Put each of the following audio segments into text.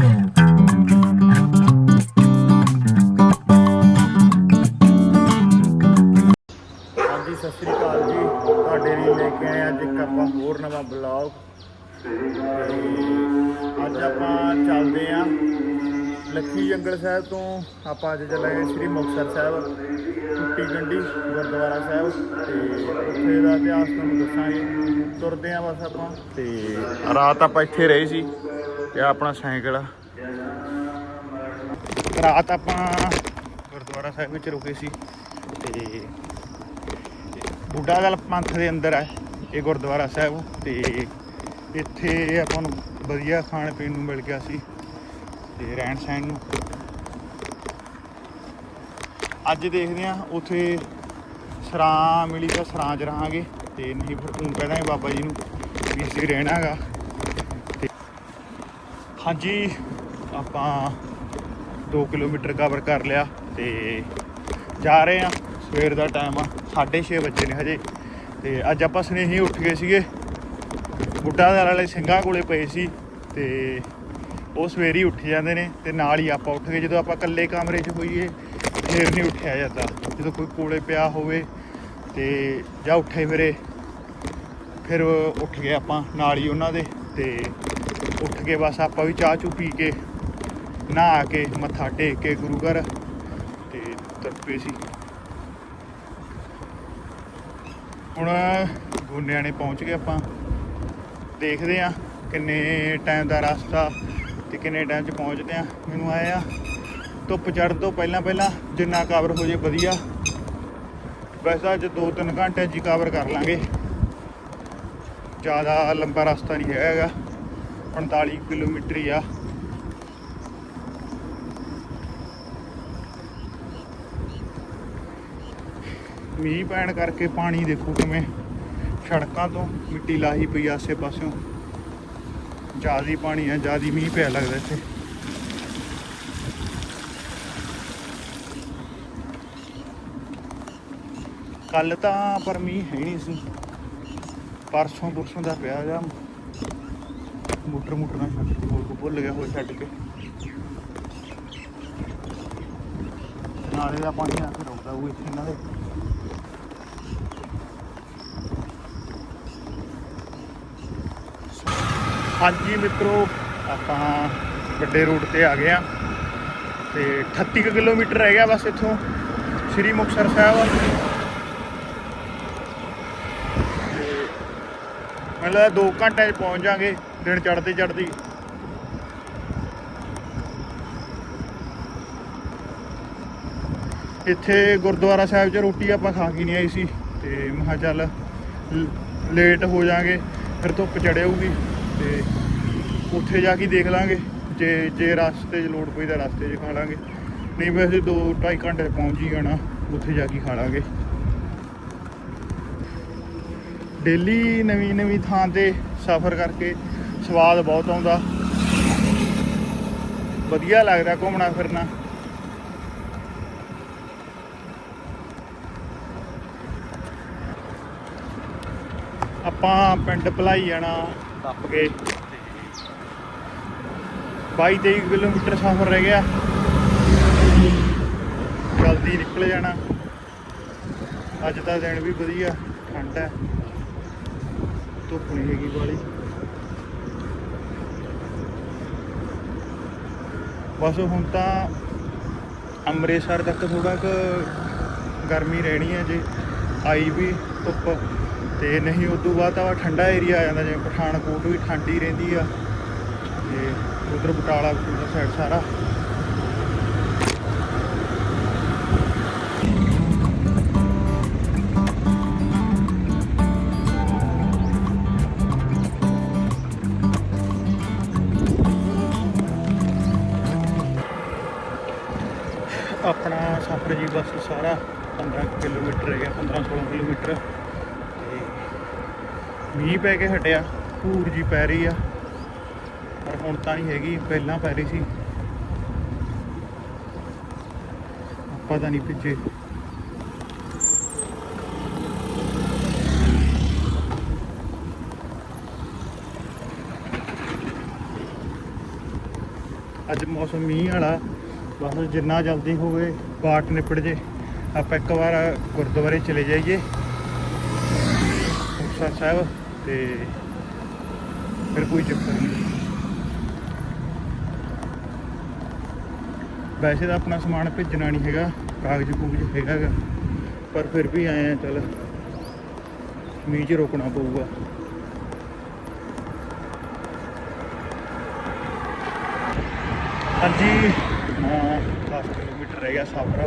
ਹਾਂਜੀ, ਸਤਿ ਸ੍ਰੀ ਅਕਾਲ ਜੀ। ਤੁਹਾਡੇ ਲਈ ਲੈ ਕੇ ਆਏ ਅੱਜ ਇੱਕ ਆਪਾਂ ਹੋਰ ਨਵਾਂ ਬਲੌਗ ਅੱਜ ਆਪਾਂ ਚੱਲਦੇ ਆਂ ਲੱਖੀ ਜੰਗਲ ਸਾਹਿਬ ਤੋਂ। ਆਪਾਂ ਅੱਜ ਚੱਲਾਂਗੇ ਸ੍ਰੀ ਮੁਕਤਸਰ ਸਾਹਿਬ, ਟੁੱਟੀ ਗੰਢੀ, ਗੁਰਦੁਆਰਾ ਸਾਹਿਬ। ਤੇ ਉੱਥੇ ਦਾ ਇਤਿਹਾਸ ਤੁਹਾਨੂੰ ਦੱਸਾਂਗੇ। ਤੁਰਦੇ ਆਂ ਬਸ ਆਪਾਂ। ਤੇ ਰਾਤ ਆਪਾਂ ਇੱਥੇ ਰਹੇ ਸੀ। ਤੇ ਆਪਣਾ ਸਾਈਕਲ ਆ। ਰਾਤ ਆਪਾਂ ਗੁਰਦੁਆਰਾ ਸਾਹਿਬ ਵਿੱਚ ਰੁਕੇ ਸੀ ਤੇ ਬੁੱਢਾ ਦਲ ਪੰਥ ਦੇ ਅੰਦਰ ਹੈ ਇਹ ਗੁਰਦੁਆਰਾ ਸਾਹਿਬ। ਤੇ ਇੱਥੇ ਆਪਾਂ ਨੂੰ ਵਧੀਆ ਖਾਣ ਪੀਣ ਨੂੰ ਮਿਲ ਗਿਆ ਸੀ ਤੇ ਰਹਿਣ ਸਹਿਣ ਨੂੰ। ਅੱਜ ਦੇਖਦੇ ਆ ਉਥੇ ਸਰਾਂ ਮਿਲੀ ਤਾਂ ਸਰਾਂ 'ਚ ਰਹਾਂਗੇ ਤੇ ਨਹੀਂ ਫਿਰ ਤੂੰ ਕਹਦਾਂਗੇ ਬਾਬਾ ਜੀ ਨੂੰ ਵੀ ਅਸੀਂ ਰਹਿਣਾਗਾ ਹਾਂਜੀ, ਆਪਾਂ 2 ਕਿਲੋਮੀਟਰ ਕਵਰ ਕਰ ਲਿਆ ਤੇ ਜਾ ਰਹੇ ਆ ਸਵੇਰ ਦਾ ਟਾਈਮ ਆ 6:30 ਵਜੇ ਨੇ ਹਜੇ। ਤੇ ਅੱਜ ਆਪਾਂ ਸਨੇਹੀ ਉੱਠ ਗਏ ਸੀਗੇ। ਬੁੱਢਾ ਦਾਲ ਵਾਲੇ ਸਿੰਘਾਂ ਕੋਲੇ ਪਏ ਸੀ ਤੇ ਉਹ ਸਵੇਰੇ ਹੀ ਉੱਠ ਜਾਂਦੇ ਨੇ ਤੇ ਨਾਲ ਹੀ ਆਪਾਂ ਉੱਠ ਗਏ। ਜਦੋਂ ਆਪਾਂ ਇਕੱਲੇ ਕਮਰੇ 'ਚ ਹੋਈਏ, ਫੇਰ ਨਹੀਂ ਉੱਠਿਆ ਜਾਂਦਾ। ਜਦੋਂ ਕੋਈ ਕੋਲੇ ਪਿਆ ਹੋਵੇ ਤੇ ਜਾਂ ਉੱਠੇ ਫਿਰੇ, ਫਿਰ ਉੱਠ ਗਏ ਆਪਾਂ ਨਾਲ ਹੀ ਉਹਨਾਂ ਦੇ ਤੇ ਉੱਠ ਕੇ ਬਸ ਆਪਾਂ ਵੀ ਚਾਹ ਚੂ ਪੀ ਕੇ, ਨਹਾ ਕੇ, ਮੱਥਾ ਟੇਕ ਕੇ ਗੁਰੂ ਘਰ ਤੇ ਤੁਰ ਸੀ। ਹੁਣ ਗੋਨਿਆਂ ਨੇ ਪਹੁੰਚ ਗਏ ਆਪਾਂ। ਦੇਖਦੇ ਆ ਕਿੰਨੇ ਟਾਈਮ ਦਾ ਰਸਤਾ ਤੇ ਕਿੰਨੇ ਟਾਈਮ 'ਚ ਪਹੁੰਚਦੇ ਆ ਮੈਨੂੰ ਆਇਆ ਧੁੱਪ ਚੜ੍ਹਨ ਤੋਂ ਪਹਿਲਾਂ ਪਹਿਲਾਂ ਜਿੰਨਾ ਕਵਰ ਹੋ ਜੇ ਵਧੀਆ। ਵੈਸੇ ਅੱਜ 2-3 ਘੰਟੇ 'ਚ ਕਵਰ ਕਰ ਲਾਂਗੇ। ਜ਼ਿਆਦਾ ਲੰਬਾ ਰਸਤਾ ਨਹੀਂ ਹੈਗਾ। 45 ਕਿਲੋਮੀਟਰ ਹੀ ਆ। ਮੀਂਹ ਪੈਣ ਕਰਕੇ ਪਾਣੀ ਦੇਖੋ ਕਿਵੇਂ ਸੜਕਾਂ ਤੋਂ ਮਿੱਟੀ ਲਾਹੀ ਪਈ ਆਸੇ ਪਾਸਿਓਂ। ਜ਼ਿਆਦਾ ਪਾਣੀ ਆ, ਜ਼ਿਆਦਾ ਮੀਂਹ ਪਿਆ ਲੱਗਦਾ ਇੱਥੇ। ਕੱਲ ਤਾਂ ਪਰ ਮੀਂਹ ਹੈ ਨਹੀਂ ਸੀ। ਪਰਸੋਂ ਪੁਰਸੋਂ ਦਾ ਪਿਆ ਜਾਂ ਮੋਟਰ ਮੋਟਰ ਨਾਲ ਛੱਡ ਕੇ ਹੋਰ ਕੋ ਭੁੱਲ ਗਿਆ ਹੋਰ ਛੱਡ ਕੇ। ਨਾਲੇ ਦਾ ਪਾਣੀ ਆ ਕੇ ਰੁਕਦਾ ਉਹ ਇੱਥੇ ਇਹਨਾਂ ਹਾਂਜੀ ਮਿੱਤਰੋ, ਆਪਾਂ ਵੱਡੇ ਰੂਟ ਤੇ ਆ ਗਏ ਆ ਤੇ 38 ਕੁ ਕਿਲੋਮੀਟਰ ਰਹਿ ਗਿਆ ਬਸ ਇੱਥੋਂ। ਸ੍ਰੀ ਮੁਕਤਸਰ ਸਾਹਿਬ ਤੇ ਮਤਲਬ 2 ਘੰਟਿਆਂ 'ਚ ਪਹੁੰਚ ਜਾਾਂਗੇ, ਦਿਨ ਚੜ੍ਹਦੇ ਚੜ੍ਹਦੀ। ਇੱਥੇ ਗੁਰਦੁਆਰਾ ਸਾਹਿਬ 'ਚ ਰੋਟੀ ਆਪਾਂ ਖਾ ਕੇ ਨਹੀਂ ਆਈ ਸੀ, ਤੇ ਮੈਂ ਚੱਲ ਲੇਟ ਹੋ ਜਾਾਂਗੇ, ਫਿਰ ਧੁੱਪ ਚੜਿਆਊਗੀ ਤੇ ਉੱਥੇ ਜਾ ਕੇ ਦੇਖ ਲਾਂਗੇ, ਜੇ ਜੇ ਰਸਤੇ 'ਚ ਲੋੜ ਪਈ ਤਾਂ ਰਸਤੇ 'ਚ ਖਾ ਲਾਂਗੇ, ਨਹੀਂ ਵੈਸੇ 2 2.5 ਘੰਟੇ 'ਚ ਪਹੁੰਚ ਹੀ ਜਾਣਾ, ਉੱਥੇ ਜਾ ਕੇ ਖਾ ਲਾਂਗੇ। ਡੇਲੀ ਨਵੀਂ ਨਵੀਂ ਥਾਂ ਤੇ ਸਫ਼ਰ ਕਰਕੇ ਸਵਾਦ ਬਹੁਤ ਆਉਂਦਾ। ਵਧੀਆ ਲੱਗਦਾ ਘੁੰਮਣਾ ਫਿਰਨਾ। ਆਪਾਂ ਪਿੰਡ ਭਲਾਈ ਜਾਣਾ ਟੱਪ ਕੇ। 22 23 ਕਿਲੋਮੀਟਰ ਸਫ਼ਰ ਰਹਿ ਗਿਆ। ਜਲਦੀ ਨਿਕਲ ਜਾਣਾ। ਅੱਜ ਦਾ ਦਿਨ ਵੀ ਵਧੀਆ, ਠੰਡ ਹੈ। ਧੁੱਪ ਨਹੀਂ ਹੈਗੀ ਬਾਲੀ। ਬਸ ਹੁਣ ਤਾਂ ਅੰਮ੍ਰਿਤਸਰ ਤੱਕ ਥੋੜਾ ਕੁ ਗਰਮੀ ਰਹਿਣੀ ਹੈ ਜੇ। ਆਈ ਵੀ ਧੁੱਪ ਤੇ ਨਹੀਂ ਉਸ ਤੋਂ ਬਾਅਦ ਤਾਂ ਠੰਡਾ ਏਰੀਆ ਆ ਜਾਂਦਾ, ਜਿਵੇਂ ਪਠਾਨਕੋਟ ਵੀ ਠੰਡ ਹੀ ਰਹਿੰਦੀ ਆ। ਤੇ ਉਧਰ ਬਟਾਲਾ ਬਟੂਲਾ ਸਾਈਡ ਸਾਰਾ। ਸਫ਼ਰ ਜੀ ਬਸ ਸਾਰਾ 15 ਕਿਲੋਮੀਟਰ ਹੈਗਾ ਗਿਆ 15 16 ਕਿਲੋਮੀਟਰ। ਤੇ ਮੀਂਹ ਪੈ ਕੇ ਹਟਿਆ, ਧੂੜ ਜੀ ਪੈ ਰਹੀ ਆ। ਪਰ ਹੁਣ ਤਾਂ ਨਹੀਂ ਹੈਗੀ, ਪਹਿਲਾਂ ਪੈ ਰਹੀ ਸੀ। ਆਪਾਂ ਤਾਂ ਨਹੀਂ ਪਿੱਛੇ ਅੱਜ ਮੌਸਮ ਮੀਂਹ ਵਾਲਾ, ਬਸ ਜਿੰਨਾ ਜਲਦੀ ਹੋਵੇ ਬਾਟ ਨਿਪੜ ਜੇ। ਆਪਾਂ ਇੱਕ ਵਾਰ ਗੁਰਦੁਆਰੇ ਚਲੇ ਜਾਈਏ। ਮੁਕਤਸਰ ਸਾਹਿਬ ਤੇ ਫਿਰ ਕੋਈ ਚੱਕਰ ਨਹੀਂ। ਵੈਸੇ ਤਾਂ ਆਪਣਾ ਸਮਾਨ ਭੇਜਣਾ ਨਹੀਂ ਹੈਗਾ, ਕਾਗਜ਼ ਕੂਗਜ਼ ਹੈਗਾ ਗਾ। ਪਰ ਫਿਰ ਵੀ ਆਏ ਆ, ਚੱਲ ਮੀਂਹ 'ਚ ਰੋਕਣਾ ਪਊਗਾ। ਹਾਂਜੀ। ਰਹਿ ਗਿਆ ਸਫ਼ਰ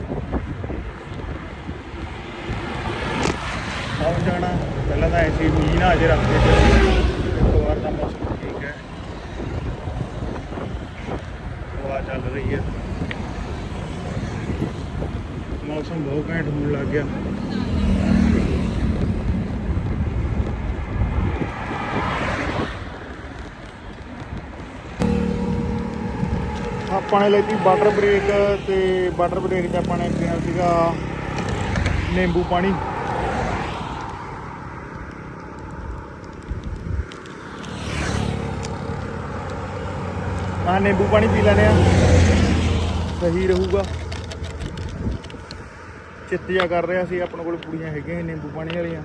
ਆਉਂ ਜਾਣਾ। ਪਹਿਲਾਂ ਤਾਂ ਐਸੀ ਮੀਂਹ ਨਾ ਅਜੇ ਰਸਤੇ 'ਚ ਇੱਕ ਵਾਰ ਦਾ ਮੌਸਮ ਠੀਕ ਹੈ। ਹਵਾ ਚੱਲ ਰਹੀ ਹੈ। ਮੌਸਮ ਬਹੁਤ ਘੈਂਟ ਹੋਣ ਲੱਗ ਗਿਆ। ਆਪਾਂ ਨੇ ਲਈ ਵਾਟਰ ਬ੍ਰੇਕ ਤੇ ਵਾਟਰ ਬ੍ਰੇਕ 'ਚ ਆਪਾਂ ਨੇ ਪੀਣਾ ਸੀਗਾ ਨਿੰਬੂ ਪਾਣੀ। ਆ ਨਿੰਬੂ ਪਾਣੀ ਪੀ ਲੈਣੇ ਆ ਸਹੀ ਰਹੂਗਾ। ਚਿੱਤ ਕਰ ਰਿਹਾ ਸੀ ਆਪਣੇ ਕੋਲ ਕੁੜੀਆਂ ਹੈਗੀਆਂ ਨਿੰਬੂ ਪਾਣੀ ਵਾਲੀਆਂ।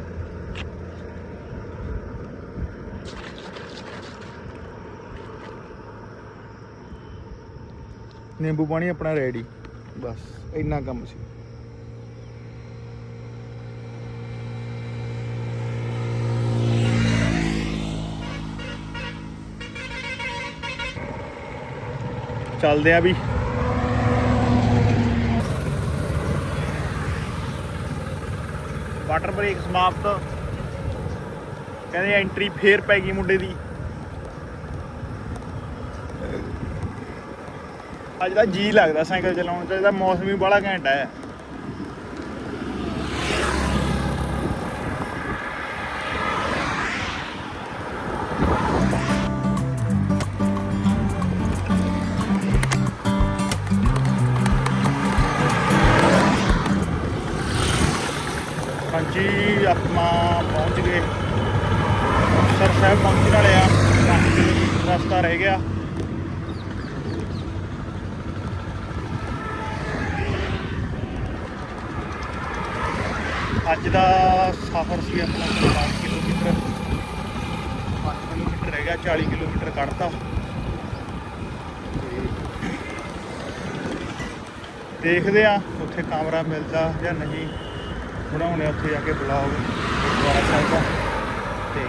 ਨਿੰਬੂ ਪਾਣੀ ਆਪਣਾ ਰੈਡੀ ਬਸ, ਇੰਨਾ ਕੰਮ ਸੀ। ਚੱਲਦੇ ਆ ਵੀ। ਵਾਟਰ ਬ੍ਰੇਕ ਸਮਾਪਤ। ਕਹਿੰਦੇ ਐਂਟਰੀ ਫੇਰ ਪੈ ਗਈ ਮੁੰਡੇ ਦੀ। ਅੱਜ ਦਾ ਜੀ ਲੱਗਦਾ ਸਾਈਕਲ ਚਲਾਉਣ ਚ, ਇਹਦਾ ਮੌਸਮ ਵੀ ਬੜਾ ਘੈਂਟ ਹੈ ਹਾਂਜੀ, ਆਪਾਂ ਪਹੁੰਚ ਗਏ। ਸਰ ਸਾਹਿਬ ਪਹੁੰਚਣ ਵਾਲੇ ਆ। ਰਸਤਾ ਰਹਿ ਗਿਆ। ਅੱਜ ਦਾ ਸਫ਼ਰ ਸੀ ਆਪਣਾ 5 ਕਿਲੋਮੀਟਰ 5 ਕਿਲੋਮੀਟਰ ਰਹਿ ਗਿਆ 40 ਕਿਲੋਮੀਟਰ ਕੱਢਤਾ। ਤੇ ਦੇਖਦੇ ਆ ਉੱਥੇ ਕਮਰਾ ਮਿਲਦਾ ਜਾਂ ਨਹੀਂ। ਬਣਾਉਣੇ ਆ ਉੱਥੇ ਜਾ ਕੇ ਬਲੌਗ ਗੁਰਦੁਆਰਾ ਸਾਹਿਬ ਦਾ। ਤੇ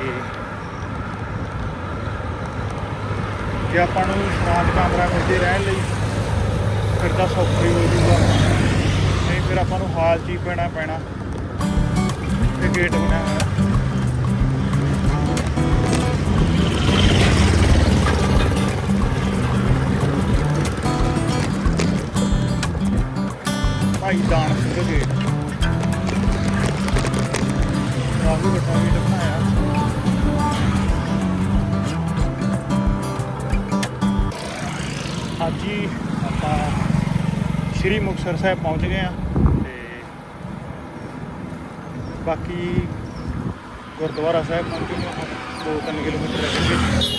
ਜੇ ਆਪਾਂ ਨੂੰ ਸ਼ਾਂਤ ਕਮਰਾ ਮਿਲਦੇ ਰਹਿਣ ਲਈ, ਫਿਰ ਤਾਂ ਸੌਖਾ ਹੀ ਹੋ ਜੂਗਾ ਨਹੀਂ, ਫਿਰ ਆਪਾਂ ਨੂੰ ਹਾਲ 'ਚ ਹੀ ਪੈਣਾ ਪੈਣਾ। ਤੇ ਗੇਟ ਬਣਿਆ ਹੋਇਆ ਭਾਈ ਦਾਨ ਸਿੰਘ ਗੇਟ। ਕਾਫੀ ਵੱਡਾ ਗੇਟ ਬਣਾਇਆ ਅੱਜ ਹੀ ਆਪਾਂ ਸ਼੍ਰੀ ਮੁਕਤਸਰ ਸਾਹਿਬ ਪਹੁੰਚ ਗਏ ਆ ਤੇ ਬਾਕੀ ਗੁਰਦੁਆਰਾ ਸਾਹਿਬ ਪਹੁੰਚੇ ਹਾਂ 2-3 ਕਿਲੋਮੀਟਰ ਲੱਗਣਗੇ ਆ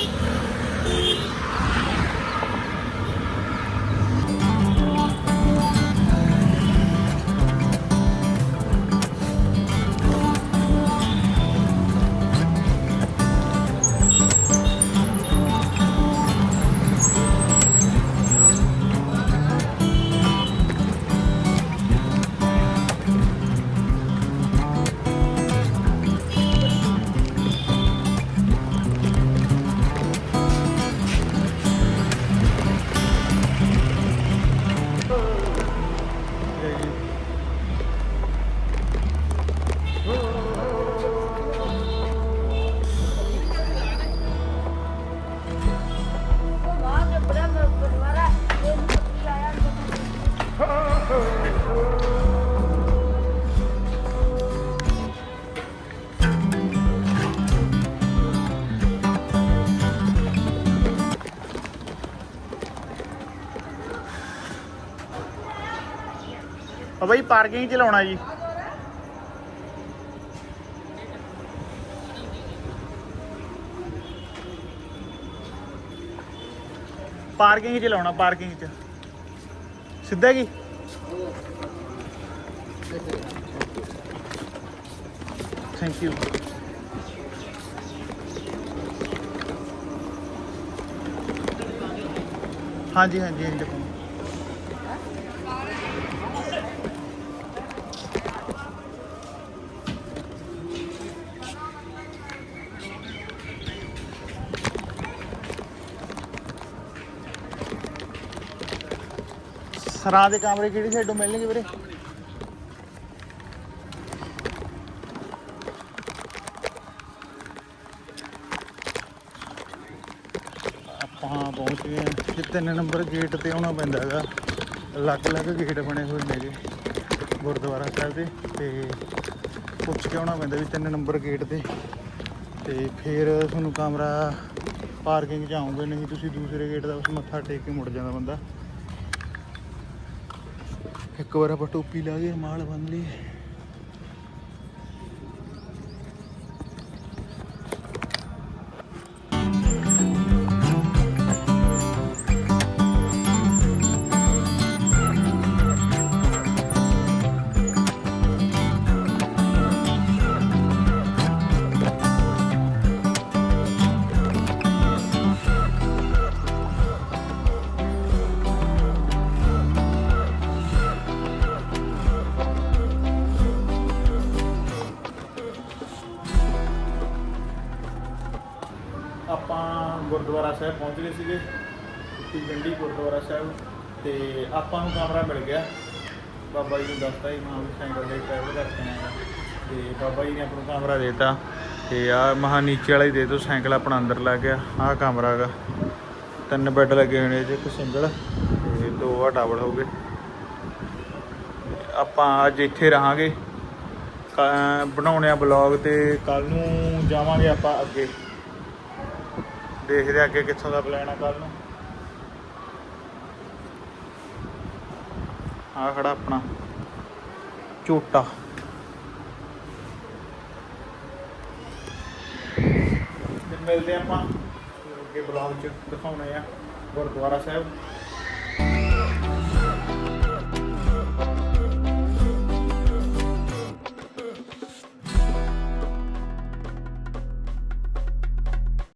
ਪਾਰਕਿੰਗ ਚ ਲਾਉਣਾ ਜੀ। ਪਾਰਕਿੰਗ 'ਚ ਲਾਉਣਾ ਪਾਰਕਿੰਗ 'ਚ। ਸਿੱਧਾ ਜੀ। ਥੈਂਕ ਯੂ ਹਾਂਜੀ ਹਾਂਜੀ ਹਾਂਜੀ। ਸਰਾਂ ਦੇ ਕਮਰੇ ਕਿਹੜੀ ਸਾਈਡੋਂ ਮਿਲਣਗੇ ਵੀਰੇ? ਆਪਾਂ ਪਹੁੰਚ ਗਏ ਹਾਂ ਤਿੰਨ ਨੰਬਰ ਗੇਟ ਤੇ ਆਉਣਾ ਪੈਂਦਾ ਹੈਗਾ। ਅਲੱਗ-ਅਲੱਗ ਗੇਟ ਬਣੇ ਹੋਏ ਨੇਗੇ ਗੁਰਦੁਆਰਾ ਸਾਹਿਬ ਦੇ, ਤੇ ਪੁੱਛ ਕੇ ਆਉਣਾ ਪੈਂਦਾ ਵੀ ਤਿੰਨ ਨੰਬਰ ਗੇਟ ਤੇ। ਤੇ ਫਿਰ ਤੁਹਾਨੂੰ ਕਮਰਾ ਪਾਰਕਿੰਗ 'ਚ ਆਉਂਗੇ, ਨਹੀਂ ਤੁਸੀਂ ਦੂਸਰੇ ਗੇਟ ਦਾ ਉਸ ਮੱਥਾ ਟੇਕ ਕੇ ਮੁੜ ਜਾਂਦਾ ਬੰਦਾ। ਇੱਕ ਵਾਰ ਆਪਾਂ ਟੋਪੀ ਲਾ ਕੇ ਮਾਲ ਬੰਨ ਲਈ ਗੁਰਦੁਆਰਾ ਸਾਹਿਬ ਪਹੁੰਚ ਗਏ ਸੀਗੇ ਕੁੱਤੀ ਗੰਡੀ ਗੁਰਦੁਆਰਾ ਸਾਹਿਬ, ਤੇ ਆਪਾਂ ਨੂੰ ਕਮਰਾ ਮਿਲ ਗਿਆ। ਬਾਬਾ ਜੀ ਨੂੰ ਦੱਸਤਾ ਜੀ ਮਾਂ ਵੀ ਸਾਈਕਲ ਦੇ ਟਰੈਵਲ ਕਰਕੇ ਆਇਆ ਤੇ ਬਾਬਾ ਜੀ ਨੇ ਆਪਾਂ ਨੂੰ ਕਮਰਾ ਦੇਤਾ, ਤੇ ਆ ਮਹਾ ਨੀਚੇ ਵਾਲਾ ਹੀ ਦੇ ਦੋ ਸਾਈਕਲ ਆਪਣਾ ਅੰਦਰ ਲੱਗ ਗਿਆ ਆਹ ਕਮਰਾ ਹੈਗਾ। ਤਿੰਨ ਬੈੱਡ ਲੱਗੇ ਹੋਏ ਨੇ ਇਹਦੇ ਇੱਕ ਸਿੰਗਲ, ਤੇ ਦੋ ਆ ਡਬਲ ਹੋ ਗਏ। ਆਪਾਂ ਅੱਜ ਇੱਥੇ ਰਹਾਂਗੇ। ਕ- ਬਣਾਉਣੇ ਆ ਬਲੌਗ ਤੇ ਕੱਲ ਨੂੰ ਜਾਵਾਂਗੇ ਆਪਾਂ ਅੱਗੇ। ਦੇਖਦੇ ਅੱਗੇ ਕਿੱਥੋਂ ਦਾ ਪਲਾਨ ਆ ਕੱਲ ਨੂੰ। ਆ ਖੜਾ ਆਪਣਾ, ਝੋਟਾ। ਫਿਰ ਮਿਲਦੇ ਆਪਾਂ ਅੱਗੇ ਬਲੌਗ ਚ ਦਿਖਾਉਣੇ ਆ ਗੁਰਦੁਆਰਾ ਸਾਹਿਬ।